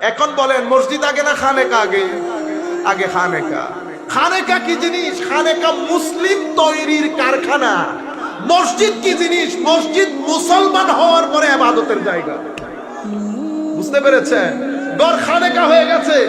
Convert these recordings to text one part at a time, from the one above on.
এখন বলেন, মসজিদ আগে না খানেকা আগে? আগে খানেকা। খানেকা কি জিনিস? খানেকা মুসলিম তৈরির কারখানা। মসজিদ কি জিনিস? মসজিদ মুসলমান হওয়ার পরে আবাদতের জায়গা। বুঝতে পেরেছেন? গড় খানেকা হয়ে গেছে।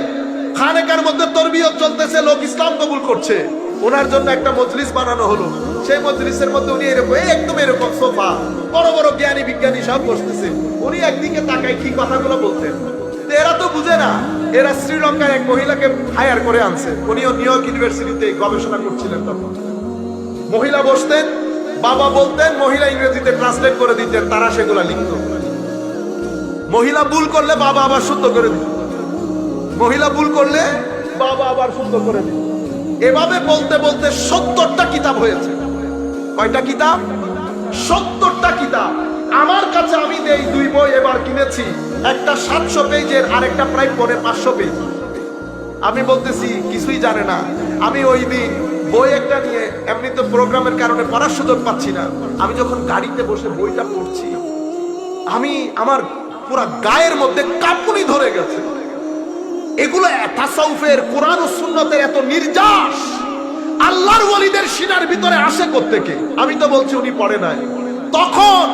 খানেকার মধ্যে তরবিয়ত চলতেছে, লোক ইসলাম কবুল করছে। ওনার জন্য একটা মজলিস বানানো হলো। সেই মজলিসের মধ্যে উনি এরকম একদম এরকম সোফা। বড় বড় জ্ঞানী বিজ্ঞানী সব বসতেছে। উনি একদিকে তাকায় কি কথাগুলো বলতেন? তো এরা তো বুঝে না। এরা শ্রীলঙ্কায় এক মহিলাকে হায়ার করে আনছে। উনিও নিউ ইয়র্ক ইউনিভার্সিটিতে গবেষণা করছিলেন তখন। মহিলা বসতেন, বাবা বলতেন, মহিলা ইংরেজিতে ট্রান্সলেট করে দিতেন, তারা সেগুলা লিখত। মহিলা ভুল করলে বাবা আবার শুদ্ধ করে দিত। মহিলা ভুল করলে বাবা আবার শুদ্ধ করে দিত। এভাবে বলতে বলতে সত্তরটা কিতাব হয়েছে। কয়টা কিতাব? সত্তরটা কিতাব। আমার কাছে আমি এই দুই বই এবার কিনেছি। একটা সাতশো পেজের আর একটা প্রায় পরে পাঁচশো পেজ। আমি বলতেছি, কিছুই জানে না। আমি ওই দিন বই একটা নিয়ে, এমনি তো প্রোগ্রামের কারণে পড়ার সুযোগ পাচ্ছি না। আমি যখন গাড়িতে বসে বইটা পড়ছি, আমি আমার পুরা গায়ের মধ্যে কাঁপুনি ধরে গেছে। এগুলো তাসাউফের কোরআন ও সুন্নতের এত নির্যাস। আল্লাহর ওয়ালিদের সিনার ভিতরে আসে কোত্থেকে? আমি তো বলছি উনি পড়ে নাই। তখন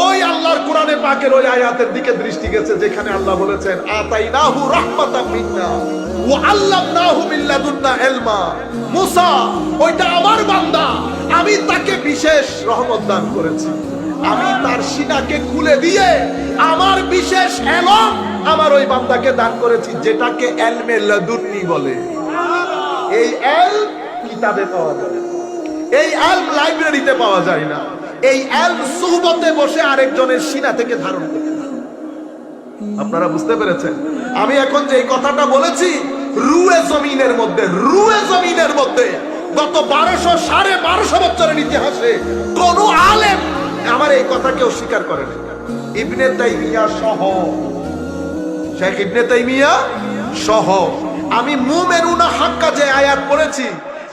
ওই আল্লাহর কোরআনে পাকের ওই আয়াতের দিকে দৃষ্টি গেছে, যেখানে আল্লাহ বলেছেন, আতাইনাহু রাহমাতাম মিন্না ওয়া আল্লামনাহু মিন লাদুন্না ইলমা। মুসা, ওইটা আমার বান্দা, আমি তাকে বিশেষ রহমত দান করেছি। আমি তার সিনাকে খুলে দিয়ে আমার বিশেষ এলম আমার ওই বান্দাকে দান করেছি, যেটাকে এলমে লাদুন্নি বলে। এই এল কিতাবে পাওয়া যায়। এই এল লাইব্রেরিতে পাওয়া যায় না। এই এল সুহবতে বসে আরেকজনের সিনা থেকে ধারণ করতে আপনারা বুঝতে পেরেছেন? আমি এখন যে কথাটা বলেছি, রুয়ে জমিনের মধ্যে, রুয়ে জমিনের মধ্যে গত বারোশো সাড়ে বারোশো বছরের ইতিহাসে কোন আলেম আমার এই কথা কেউ স্বীকার করে না। ইবনে তাইমিয়া সহ। শেখ ইবনে তাইমিয়া সহ। আমি মুমেনুনা হাক্কা যে আয়াত পড়েছি,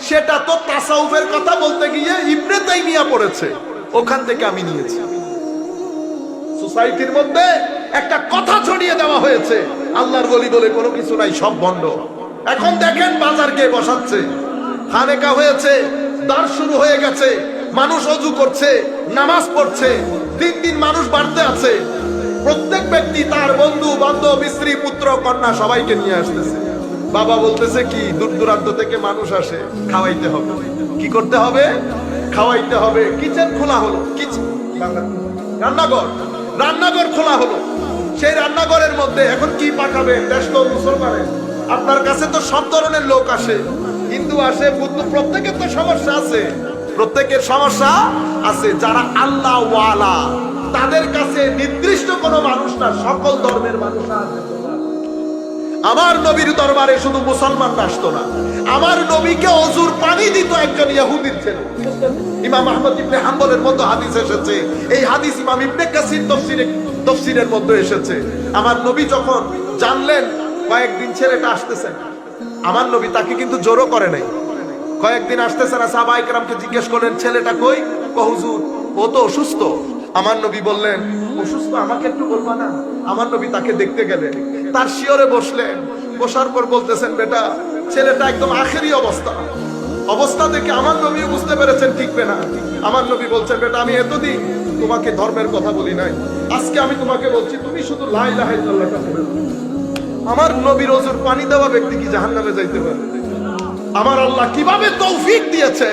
সেটা তো তাসাউফের কথা বলতে গিয়ে ইবনে তাইমিয়া পড়েছে। ওখান থেকে আমি নিয়েছি। সোসাইটির মধ্যে একটা কথা ছড়িয়ে দেওয়া হয়েছে। আল্লাহর গলি বলে কোনো কিছু নাই, সব বন্ধ। এখন দেখেন বাজার কে বসাচ্ছে। খানেকা হয়েছে দার শুরু হয়ে গেছে, মানুষ অজু করছে, নামাজ পড়ছে, দিন দিন মানুষ বাড়তে আছে। প্রত্যেক ব্যক্তি, তার বন্ধু, বান্ধব, স্ত্রী, পুত্র, কন্যা সবাইকে নিয়ে আসতেছে। বাবা বলতেছে কি, দূর দূরান্ত থেকে মানুষ আসে, খাওয়াইতে হবে। কি করতে হবে? খাওয়াইতে হবে। কিচেন খোলা হলো। কিচেন রান্নাঘর রান্নাঘর খোলা হলো। সেই রান্নাঘরের মধ্যে এখন কি পাকাবে দেশ তো মুসলমানের। আপনার কাছে তো সব ধরনের লোক আসে। হিন্দু আসে, বুদ্ধ, প্রত্যেকের তো সমস্যা আছে। প্রত্যেকের সমস্যা আছে। যারা আল্লাহ ওয়ালা, তাদের কাছে নির্দিষ্ট কোনো মানুষ না, সকল ধর্মের মানুষ আছে আমার নবীর দরবারে শুধু মুসলমান আসতো না। আমার নবীকে অজুর একজন ইহুদির ছেলে। ইমাম আহমদ ইবনে হাম্বলের মতো হাদিস এসেছে। এই হাদিস ইমাম ইবনে কাসির তফসিরে তফসিরের মধ্যে এসেছে। আমার নবী যখন জানলেন, কয়েকদিন ছেলেটা আসতেছে। আমার নবী তাকে কিন্তু জোরও করে নাই। কয়েকদিন আসতেছে না সাহাবা ইকরামকে জিজ্ঞেস করলেন, ছেলেটা কই? কহুজুর ও তো অসুস্থ। আমার নবী বললেন, অসুস্থ? আমাকে একটু বলবা না? আমার নবী তাকে দেখতে গেলেন। তার শিওরে বসলেন। বসার পর বলতেছেন, বেটা, ছেলেটা একদম আখেরি অবস্থা। অবস্থা দেখে আমার নবী বুঝতে পেরেছেন, ঠিকবে না। আমার নবী বলছেন, বেটা, আমি এতদিন তোমাকে ধর্মের কথা বলি নাই। আজকে আমি তোমাকে বলছি, তুমি শুধু লাই লাহাই। আমার নবীর ওজুর পানি দেওয়া ব্যক্তি কি জাহান্নামে যাইতে পারে? আমার আল্লাহ কীভাবে তৌফিক দিয়েছে?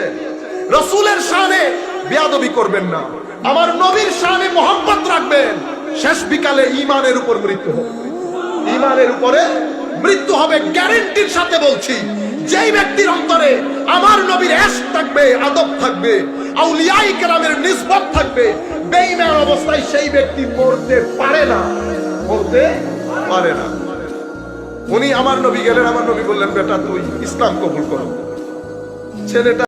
রসুলের শানে বেয়াদবি করবেন না। আমার নবীর শানে মোহাম্মত রাখবেন। শেষ বিকালে ইমানের উপর মৃত্যু হবে। ইমানের উপরে মৃত্যু হবে গ্যারেন্টির সাথে বলছি। যেই ব্যক্তির অন্তরে আমার নবীর এস থাকবে, আদব থাকবে, আউলিয়াই কেরামের নিসবত থাকবে। বেঈমান অবস্থায় সেই ব্যক্তি মরতে পারে না। মরতে পারে না। উনি আমার নবী গেলেন, আমার নবী বললেন, বেটা, তুই ইসলাম কবুল করো। ছেলেটা